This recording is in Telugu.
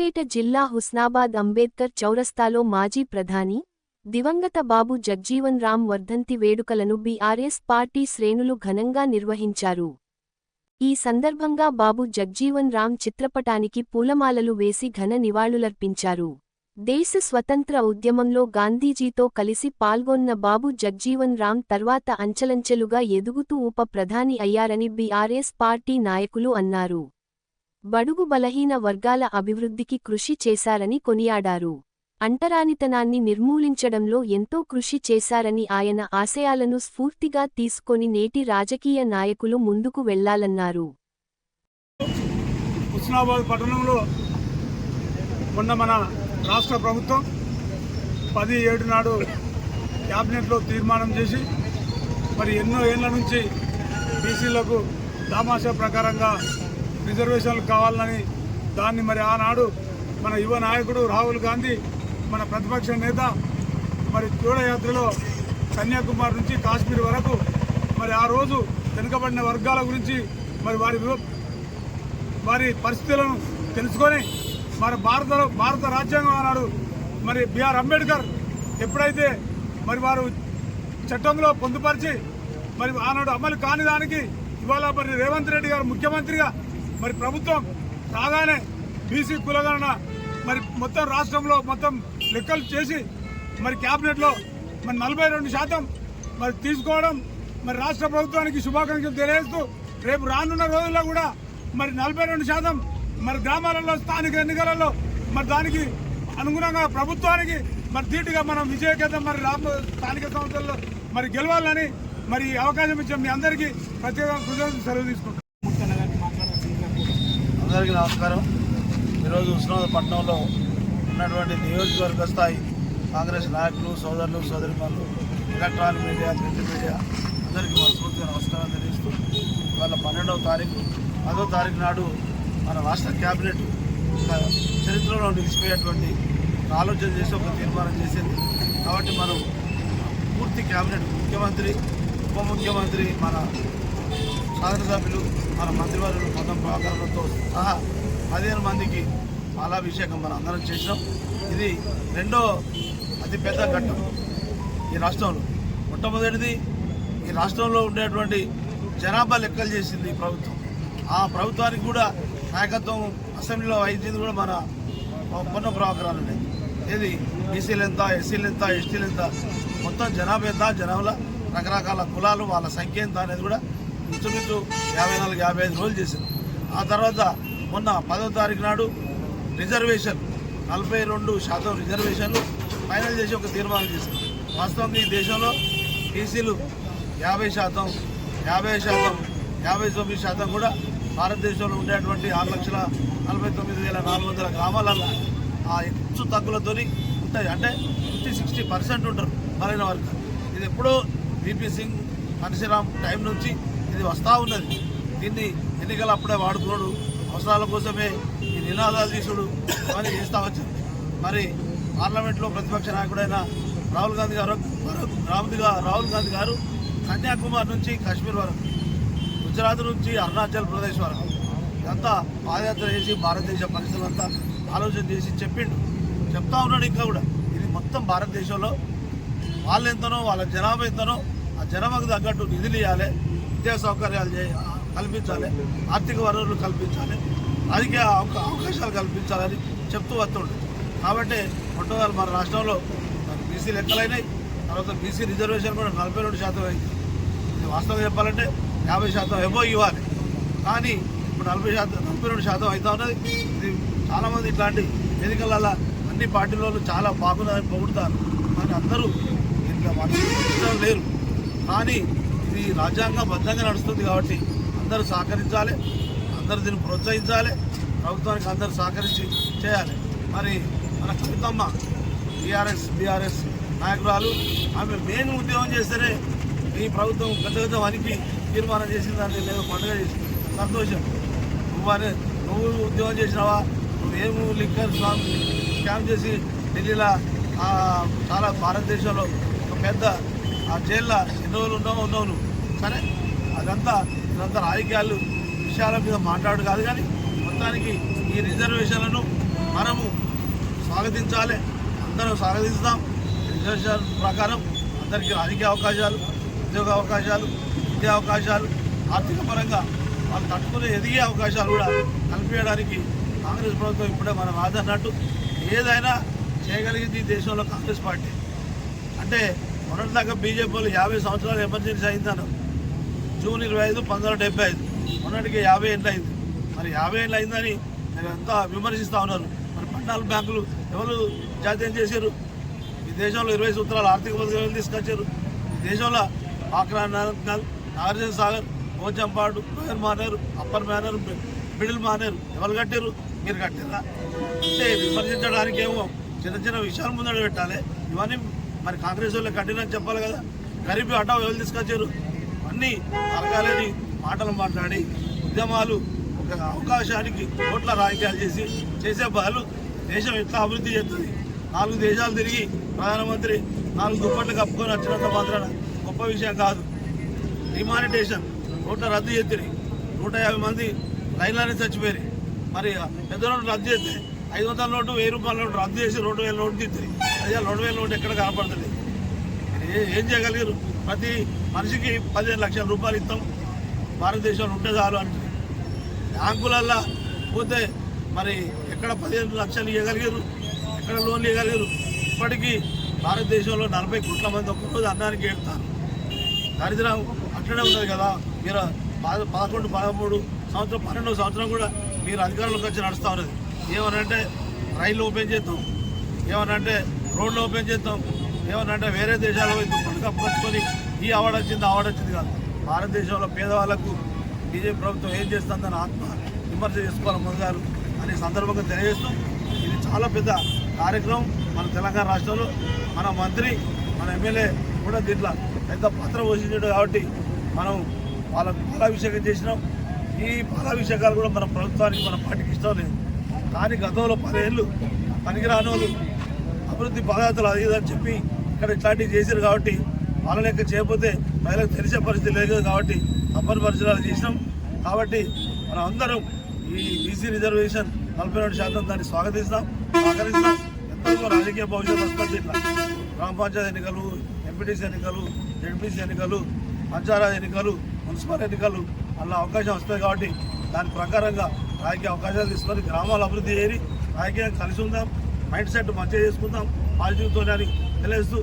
సిద్దిపేట జిల్లా హుస్నాబాద్ అంబేద్కర్ చౌరస్తాలో మాజీ ప్రధాని దివంగత బాబు జగ్జీవన్ రామ్ వర్ధంతి వేడుకలను బీఆర్ఎస్ పార్టీ శ్రేణులు ఘనంగా నిర్వహించారు. ఈ సందర్భంగా బాబు జగ్జీవన్ రామ్ చిత్రపటానికి పూలమాలలు వేసి ఘన నివాళులర్పించారు. దేశ స్వతంత్ర ఉద్యమంలో గాంధీజీతో కలిసి పాల్గొన్న బాబు జగ్జీవన్ రామ్ తర్వాత అంచెలంచెలుగా ఎదుగుతూ ఉప ప్రధాని అయ్యారని బీఆర్ఎస్ పార్టీ నాయకులు అన్నారు. బడుగు బలహీన వర్గాల అభివృద్ధికి కృషి చేశారని కొనియాడారు. అంటరానితనాన్ని నిర్మూలించడంలో ఎంతో కృషి చేశారని ఆయన ఆశయాలను స్ఫూర్తిగా తీసుకొని నేటి రాజకీయ నాయకులు ముందుకు వెళ్ళాలన్నారు. హుస్నాబాద్ పట్టణంలో మొన్న మన రాష్ట్ర ప్రభుత్వం పది ఏడు నాడు క్యాబినెట్లో తీర్మానం చేసి మరి ఎన్నో ఏళ్ళ నుంచి బీసీలకు దామాషా ప్రకారంగా రిజర్వేషన్లు కావాలని దాన్ని మరి ఆనాడు మన యువ నాయకుడు రాహుల్ గాంధీ మన ప్రతిపక్ష నేత మరి జోడయాత్రలో కన్యాకుమారి నుంచి కాశ్మీర్ వరకు మరి ఆ రోజు వెనుకబడిన వర్గాల గురించి మరి వారి వారి పరిస్థితులను తెలుసుకొని మరి భారత భారత రాజ్యాంగం ఆనాడు మరి బిఆర్ అంబేద్కర్ ఎప్పుడైతే మరి వారు చట్టంలో పొందుపరిచి మరి ఆనాడు అమలు కాని దానికి ఇవాళ మరి రేవంత్ రెడ్డి గారు ముఖ్యమంత్రిగా మరి ప్రభుత్వం రాగానే బీసీ కులగణన మరి మొత్తం రాష్ట్రంలో మొత్తం లెక్కలు చేసి మరి క్యాబినెట్లో మరి నలభై రెండు శాతం మరి తీసుకోవడం మరి రాష్ట్ర ప్రభుత్వానికి శుభాకాంక్షలు తెలియజేస్తూ రేపు రానున్న రోజుల్లో కూడా మరి నలభై రెండు శాతం మరి గ్రామాలలో స్థానిక ఎన్నికలలో మరి దానికి అనుగుణంగా ప్రభుత్వానికి మరి ధీటుగా మనం విజయకేతం మరి రాబో స్థానిక సంస్థల్లో మరి గెలవాలని మరి అవకాశం ఇచ్చాం మీ అందరికీ ప్రత్యేక కృతజ్ఞతలు సెలవు తీసుకుంటాం అందరికీ నమస్కారం. ఈరోజు ఉస్మానాబాద్ ఉన్నటువంటి నియోజకవర్గ స్థాయి కాంగ్రెస్ నాయకులు సోదరులు సోదరిమణులు ఎలక్ట్రానిక్ మీడియా ప్రింట్ మీడియా అందరికీ మనస్ఫూర్తిగా నమస్కారం తెలియజేస్తూ ఇవాళ పన్నెండవ తారీఖు. పదో తారీఖు నాడు మన రాష్ట్ర క్యాబినెట్ చరిత్రలో నిలిచిపోయేటువంటి ఆలోచన చేసి ఒక తీర్మానం చేసింది. కాబట్టి మనం పూర్తి క్యాబినెట్ ముఖ్యమంత్రి ఉప ముఖ్యమంత్రి మన శాసనసభ్యులు మన మంత్రివర్యులు మొత్తం ప్రభాకరంతో సహా పదిహేను మందికి పాలాభిషేకం మనం అందరం చేసినాం. ఇది రెండో అతిపెద్ద ఘట్టం ఈ రాష్ట్రంలో. మొట్టమొదటిది ఈ రాష్ట్రంలో ఉండేటువంటి జనాభా లెక్కలు చేసింది ఈ ప్రభుత్వం. ఆ ప్రభుత్వానికి కూడా నాయకత్వం అసెంబ్లీలో వహించింది కూడా మన పొన్న ప్రభాకరాలు ఇది ఏది? బీసీలు ఎంత ఎస్సీలు ఎంత ఎస్టీలు ఎంత? మొత్తం జనాభా ఎంత? జనాభాలో రకరకాల కులాలు వాళ్ళ సంఖ్య ఎంత అనేది కూడా ఇంచుమించు యాభై నాలుగు యాభై ఐదు రోజులు చేసింది. ఆ తర్వాత మొన్న పదో తారీఖు నాడు రిజర్వేషన్ నలభై రెండు శాతం రిజర్వేషన్లు ఫైనల్ చేసి ఒక తీర్మానం చేసింది. వాస్తవంగా ఈ దేశంలో బీసీలు యాభై శాతం యాభై శాతం యాభై తొమ్మిది శాతం కూడా భారతదేశంలో ఉండేటువంటి ఆరు లక్షల నలభై తొమ్మిది వేల నాలుగు వందల గ్రామాలలో ఆ హెచ్చు తగ్గులతో ఉంటాయి. అంటే ఫిఫ్టీ సిక్స్టీ పర్సెంట్ ఉంటారు బలైన వర్గాలు. ఇది ఎప్పుడో బీపీ సింగ్ పరశురామ్ టైం నుంచి ఇది వస్తూ ఉన్నది. దీన్ని ఎన్నికలు అప్పుడే వాడుకోడు అవసరాల కోసమే ఈ నినాదాలు తీసుడు అని చేస్తూ వచ్చింది. మరి పార్లమెంట్లో ప్రతిపక్ష నాయకుడైన రాహుల్ గాంధీ గారు రాహుల్గా రాహుల్ గాంధీ గారు కన్యాకుమారి నుంచి కాశ్మీర్ వరకు గుజరాత్ నుంచి అరుణాచల్ ప్రదేశ్ వరకు ఇదంతా పాదయాత్ర చేసి భారతదేశ పరిస్థితులంతా ఆలోచన చేసి చెప్పిండు. చెప్తా ఉన్నాడు ఇంకా కూడా. ఇది మొత్తం భారతదేశంలో వాళ్ళు ఎంతనో వాళ్ళ జనాభా ఎంతనో ఆ జనాభాకు తగ్గట్టు నిధులు ఇవ్వాలి. విద్యా సౌకర్యాలు కల్పించాలి ఆర్థిక వనరులు కల్పించాలి రాజకీయ అవకాశాలు కల్పించాలని చెప్తూ వస్తుండే. కాబట్టి మొట్టమొదటి మన రాష్ట్రంలో బీసీ లెక్కలైనాయి తర్వాత బీసీ రిజర్వేషన్ కూడా నలభై రెండు శాతం అయింది. ఇది వాస్తవం చెప్పాలంటే యాభై శాతం ఎబో ఇవ్వాలి. కానీ ఇప్పుడు నలభై శాతం నలభై రెండు శాతం అవుతా ఉన్నది. ఇది చాలామంది ఇట్లాంటి వేదికలలో అన్ని పార్టీలలో చాలా బాగున్నదని పొగుడుతారు కానీ అందరూ ఇంకా మనసు లేరు. కానీ ఇది రాజ్యాంగబద్ధంగా నడుస్తుంది కాబట్టి అందరూ సహకరించాలి అందరూ దీన్ని ప్రోత్సహించాలి ప్రభుత్వానికి అందరూ సహకరించి చేయాలి. మరి మన కవితమ్మ టీఆర్ఎస్ బీఆర్ఎస్ నాయకురాలు ఆమె మెయిన్ ఉద్యోగం చేస్తేనే ఈ ప్రభుత్వం పెద్ద పెద్ద వనికి తీర్మానం చేసిందని లేదో పండుగ చేసింది. సంతోషం. నువ్వు నువ్వు ఉద్యోగం చేసినావా? నువ్వేము లిక్కర్ స్వామి స్కామ్ చేసి ఢిల్లీలో చాలా భారతదేశంలో ఒక పెద్ద ఆ జైల్లో ఎన్ని రోజులు ఉన్నావు ఉన్నావు నువ్వు సరే అదంతా ఇదంతా రాజకీయాలు విషయాల మీద మాట్లాడు కాదు కానీ మొత్తానికి ఈ రిజర్వేషన్లను మనము స్వాగతించాలి. అందరం స్వాగతిస్తాం. రిజర్వేషన్ ప్రకారం అందరికీ రాజకీయ అవకాశాలు ఉద్యోగ అవకాశాలు విద్యా అవకాశాలు ఆర్థిక పరంగా వాళ్ళు తట్టుకుని ఎదిగే అవకాశాలు కూడా కల్పించడానికి కాంగ్రెస్ ప్రభుత్వం ఇప్పుడే మనం ఆదన్నట్టు ఏదైనా చేయగలిగింది ఈ దేశంలో కాంగ్రెస్ పార్టీ. అంటే మొన్నటిదాకా బీజేపీ వాళ్ళు యాభై సంవత్సరాలు ఎమర్జెన్సీ అయిందను జూన్ ఇరవై ఐదు పంతొమ్మిది డెబ్బై ఐదు. మొన్నటికి యాభై ఏళ్ళు అయింది. మరి యాభై ఏళ్ళు అయిందని మీరు అంతా విమర్శిస్తూ ఉన్నారు. మరి పద్నాలుగు బ్యాంకులు ఎవరు జాతీయం చేశారు? ఈ దేశంలో ఇరవై సూత్రాలు ఆర్థిక పథకాలు తీసుకొచ్చారు. ఈ దేశంలో ఆక్రా Nagar Nagarjuna Sagar Pochampadu lower Maneru upper Maneru middle Maneru. ఎవరు కట్టారు? మీరు కట్టారా? అంటే విమర్శించడానికి ఏమో చిన్న చిన్న విషయాలు ముందడు పెట్టాలి. ఇవన్నీ మరి కాంగ్రెస్ వాళ్ళు కట్టినని చెప్పాలి కదా. గరీబీ అడ్డా ఎవరు తీసుకొచ్చారు? అన్నీ అరగాలని మాటలు మాట్లాడి ఉద్యమాలు ఒక అవకాశానికి ఓట్ల రాజకీయాలు చేసి చేసే బదులు దేశం ఎట్లా అభివృద్ధి చేస్తుంది? నాలుగు దేశాలు తిరిగి ప్రధానమంత్రి నాలుగు దుప్పట్లు కప్పుకొని వచ్చినంత మాత్రాన గొప్ప విషయం కాదు. డిమానిటేషన్ నూట రద్దు చేతిరి నూట యాభై మంది లైన్లోనే చచ్చిపోయారు. మరి పెద్ద రద్దు చేస్తే ఐదు వందల నోటు వెయ్యి రూపాయల నోటు రద్దు చేసి రెండు వేల నోటు తీద్దరి అదే రెండు వేల నోటు ఎక్కడ కనపడుతుంది ఏం చేయగలిగారు? ప్రతి మనిషికి పదిహేను లక్షల రూపాయలు ఇస్తాం. భారతదేశంలో ఉంటే చాలు అంటే బ్యాంకులల్లో పోతే మరి ఎక్కడ పదిహేను లక్షలు ఇవ్వగలిగారు ఎక్కడ లోన్లు ఇవ్వగలిగారు ఇప్పటికీ భారతదేశంలో నలభై కోట్ల మంది ఒక్కరోజు అన్నానికి ఏడుతారు. దరిద్రం అట్లనే ఉన్నది కదా. మీరు పదకొండు పదమూడు సంవత్సరం పన్నెండో సంవత్సరం కూడా మీరు అధికారంలోకి వచ్చి నడుస్తూ ఉన్నది ఏమనంటే రైళ్ళు ఓపెన్ చేస్తాం ఏమనంటే రోడ్లు ఓపెన్ చేస్తాం ఏమనంటే వేరే దేశాల వైపు దుప్పట్లు కప్పుకొచ్చుకొని ఈ అవార్డు వచ్చింది అవార్డు వచ్చింది కాదు. భారతదేశంలో పేదవాళ్ళకు బీజేపీ ప్రభుత్వం ఏం చేస్తుందని ఆత్మ విమర్శ చేసుకోవాలి మొదలు అనే సందర్భంగా తెలియజేస్తాం ఇది చాలా పెద్ద కార్యక్రమం మన తెలంగాణ రాష్ట్రంలో. మన మంత్రి మన ఎమ్మెల్యే కూడా దీంట్లో పెద్ద పాత్ర పోషించాడు కాబట్టి మనం వాళ్ళకు పాలాభిషేకం చేసినాం. ఈ పాలాభిషేకాలు కూడా మన ప్రభుత్వానికి మన పార్టీకి ఇష్టం లేదు. కానీ గతంలో పదేళ్ళు పనికిరాని వాళ్ళు అభివృద్ధి పదార్థాలు అది అని చెప్పి ఇక్కడ ఇట్లాంటివి చేశారు కాబట్టి వాళ్ళ లెక్క చేయకపోతే ప్రజలకు తెలిసే పరిస్థితి లేదు కాబట్టి తప్పని పరిచయాలు చేసినాం. కాబట్టి మనం అందరం ఈ బీసీ రిజర్వేషన్ నలభై రెండు శాతం దాన్ని స్వాగతిస్తాం సహకరిస్తాం. ఎంతో రాజకీయ భవిష్యత్తు వస్తుంది ఇట్లా. గ్రామ పంచాయతీ ఎన్నికలు ఎంపీటీసీ ఎన్నికలు జడ్పీసీ ఎన్నికలు పంచాయతీ ఎన్నికలు మున్సిపల్ ఎన్నికలు అలా అవకాశం వస్తుంది కాబట్టి దాని ప్రకారంగా రాజకీయ అవకాశాలు తీసుకొని గ్రామాలు అభివృద్ధి చేరి రాజకీయం కలిసి ఉందాం. మైండ్ సెట్ మంచిగా చేసుకుందాం. పాజిటివ్తో అని తెలియజేస్తూ